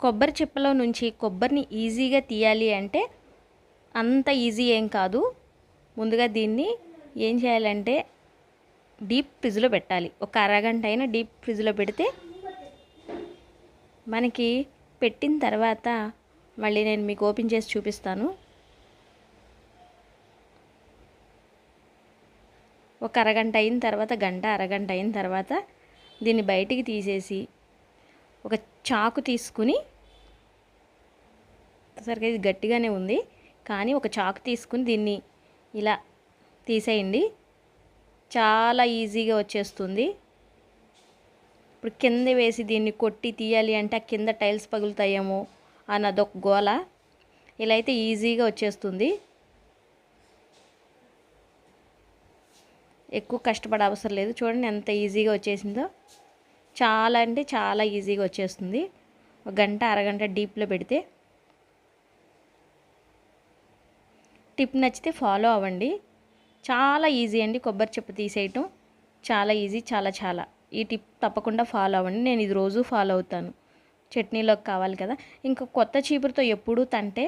కొబ్బరి చిప్పలో నుంచి కొబ్బరిని ఈజీగా తీయాలి అంటే అంత ఈజీ ఏం కాదు. ముందుగా దీన్ని ఏం చేయాలంటే డీప్ ఫ్రిడ్జ్లో పెట్టాలి. ఒక అరగంట అయినా డీప్ ఫ్రిడ్జ్లో పెడితే మనకి పెట్టిన తర్వాత మళ్ళీ నేను మీకు ఓపెన్ చేసి చూపిస్తాను. ఒక అరగంట అయిన తర్వాత గంట అరగంట అయిన తర్వాత దీన్ని బయటికి తీసేసి ఒక చాకు తీసుకుని సరిగ్గా ఇది గట్టిగానే ఉంది కానీ ఒక చాకు తీసుకుని దీన్ని ఇలా తీసేయండి. చాలా ఈజీగా వచ్చేస్తుంది. ఇప్పుడు కింద వేసి దీన్ని కొట్టి తీయాలి అంటే ఆ కింద టైల్స్ పగులుతాయేమో అన్నదొక గోల. ఇలా అయితే ఈజీగా వచ్చేస్తుంది. ఎక్కువ కష్టపడే అవసరం లేదు. చూడండి ఎంత ఈజీగా వచ్చేసిందో. చాలా అంటే చాలా ఈజీగా వచ్చేస్తుంది. ఒక గంట అరగంట డీప్లో పెడితే టిప్ నచ్చితే ఫాలో అవ్వండి. చాలా ఈజీ అండి కొబ్బరి చెప్పు తీసేయటం. చాలా ఈజీ చాలా చాలా. ఈ టిప్ తప్పకుండా ఫాలో అవ్వండి. నేను ఇది రోజు ఫాలో అవుతాను. చట్నీలోకి కావాలి కదా. ఇంకా కొత్త చీపురుతో ఎప్పుడూ తంటే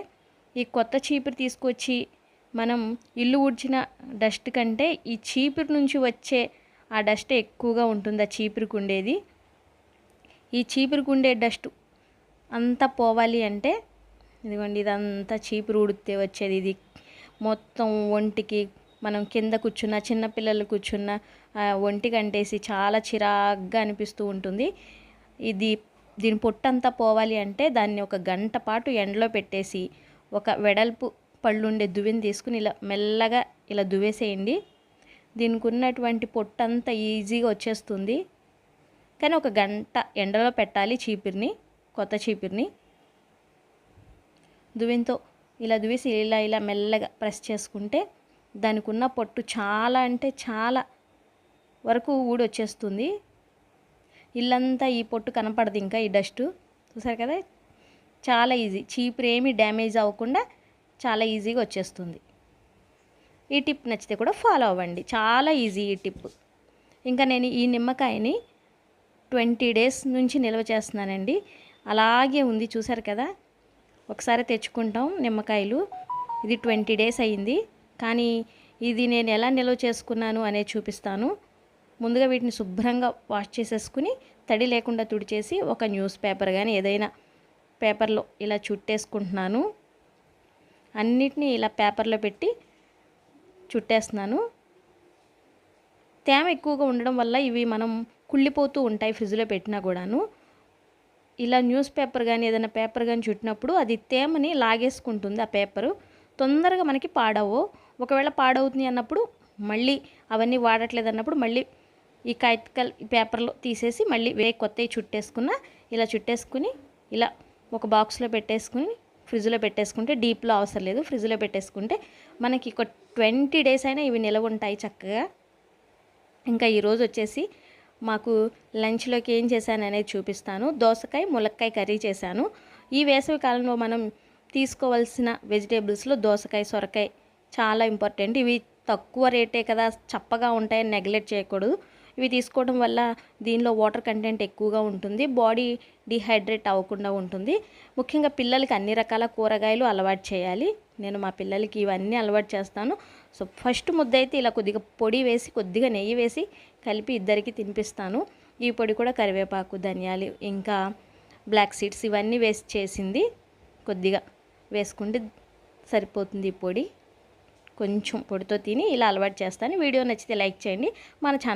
ఈ కొత్త చీపురు తీసుకొచ్చి మనం ఇల్లు ఊడ్చిన డస్ట్ కంటే ఈ చీపురు నుంచి వచ్చే ఆ డస్ట్ ఎక్కువగా ఉంటుంది ఆ చీపురుకు ఉండేది. ఈ చీపురు ఉండే డస్ట్ అంతా పోవాలి అంటే ఇదిగోండి ఇదంతా చీపురు ఉడితే వచ్చేది. ఇది మొత్తం ఒంటికి మనం కింద కూర్చున్న చిన్నపిల్లలు కూర్చున్న ఒంటికి అంటేసి చాలా చిరాగ్గా అనిపిస్తూ ఉంటుంది. ఇది దీని పొట్టంతా పోవాలి అంటే దాన్ని ఒక గంట పాటు ఎండలో పెట్టేసి ఒక వెడల్పు పళ్ళుండే దువ్వెని తీసుకుని ఇలా మెల్లగా ఇలా దువ్వేసేయండి. దీనికి ఉన్నటువంటి పొట్టంతా ఈజీగా వచ్చేస్తుంది. కానీ ఒక గంట ఎండలో పెట్టాలి చీపిరిని కొత్త చీపిరిని. దువ్వెంతో ఇలా దువ్వేసి ఇలా ఇలా మెల్లగా ప్రెస్ చేసుకుంటే దానికి ఉన్న పొట్టు చాలా అంటే చాలా వరకు ఊడి వచ్చేస్తుంది ఇల్లంతా ఈ పొట్టు కనపడదు ఇంకా ఈ డస్ట్. చూసారు కదా? చాలా ఈజీ. చీపురు ఏమీ డ్యామేజ్ అవ్వకుండా చాలా ఈజీగా వచ్చేస్తుంది. ఈ టిప్ నచ్చితే కూడా ఫాలో అవ్వండి. చాలా ఈజీ ఈ టిప్. ఇంకా నేను ఈ నిమ్మకాయని ట్వంటీ డేస్ నుంచి నిల్వ చేస్తున్నానండి. అలాగే ఉంది చూసారు కదా? ఒకసారి తెచ్చుకుంటాం నిమ్మకాయలు. ఇది ట్వంటీ డేస్ అయ్యింది కానీ ఇది నేను ఎలా నిల్వ చేసుకున్నాను అనేది చూపిస్తాను. ముందుగా వీటిని శుభ్రంగా వాష్ చేసేసుకుని తడి లేకుండా తుడిచేసి ఒక న్యూస్ పేపర్ కానీ ఏదైనా పేపర్లో ఇలా చుట్టేసుకుంటున్నాను. అన్నిటినీ ఇలా పేపర్లో పెట్టి చుట్టేస్తున్నాను. తేమ ఎక్కువగా ఉండడం వల్ల ఇవి మనం కుళ్ళిపోతూ ఉంటాయి ఫ్రిడ్జ్లో పెట్టినా కూడాను. ఇలా న్యూస్ పేపర్ కానీ ఏదైనా పేపర్ కానీ చుట్టినప్పుడు అది తేమని లాగేసుకుంటుంది ఆ పేపరు. తొందరగా మనకి పాడవు. ఒకవేళ పాడవుతుంది అన్నప్పుడు మళ్ళీ అవన్నీ వాడట్లేదు అన్నప్పుడు మళ్ళీ ఈ కాగితకల్ పేపర్లో తీసేసి మళ్ళీ వేరే కొత్తవి చుట్టేసుకున్న ఇలా చుట్టేసుకుని ఇలా ఒక బాక్స్లో పెట్టేసుకుని ఫ్రిడ్జ్లో పెట్టేసుకుంటే డీప్లో అవసరం లేదు. ఫ్రిడ్జ్లో పెట్టేసుకుంటే మనకి ఒక ట్వంటీ డేస్ అయినా ఇవి నిలవ ఉంటాయి చక్కగా. ఇంకా ఈరోజు వచ్చేసి మాకు లంచ్లోకి ఏం చేశాను అనేది చూపిస్తాను. దోసకాయ ములక్కాయ కర్రీ చేశాను. ఈ వేసవి కాలంలో మనం తీసుకోవాల్సిన వెజిటేబుల్స్లో దోసకాయ సొరకాయ చాలా ఇంపార్టెంట్. ఇవి తక్కువ రేటే కదా చప్పగా ఉంటాయని నెగ్లెక్ట్ చేయకూడదు. ఇవి తీసుకోవడం వల్ల దీనిలో వాటర్ కంటెంట్ ఎక్కువగా ఉంటుంది బాడీ డిహైడ్రేట్ అవ్వకుండా ఉంటుంది. ముఖ్యంగా పిల్లలకి అన్ని రకాల కూరగాయలు అలవాటు చేయాలి. నేను మా పిల్లలకి ఇవన్నీ అలవాటు చేస్తాను. సో ఫస్ట్ ముద్ద అయితే ఇలా కొద్దిగా పొడి వేసి కొద్దిగా నెయ్యి వేసి కలిపి ఇద్దరికి తినిపిస్తాను. ఈ పొడి కూడా కరివేపాకు ధనియాలు ఇంకా బ్లాక్ సీడ్స్ ఇవన్నీ వేసి చేసింది. కొద్దిగా వేసుకుంటే సరిపోతుంది ఈ పొడి. కొంచెం పొడితో తిని ఇలా అలవాటు చేస్తాను. వీడియో నచ్చితే లైక్ చేయండి. మన ఛానల్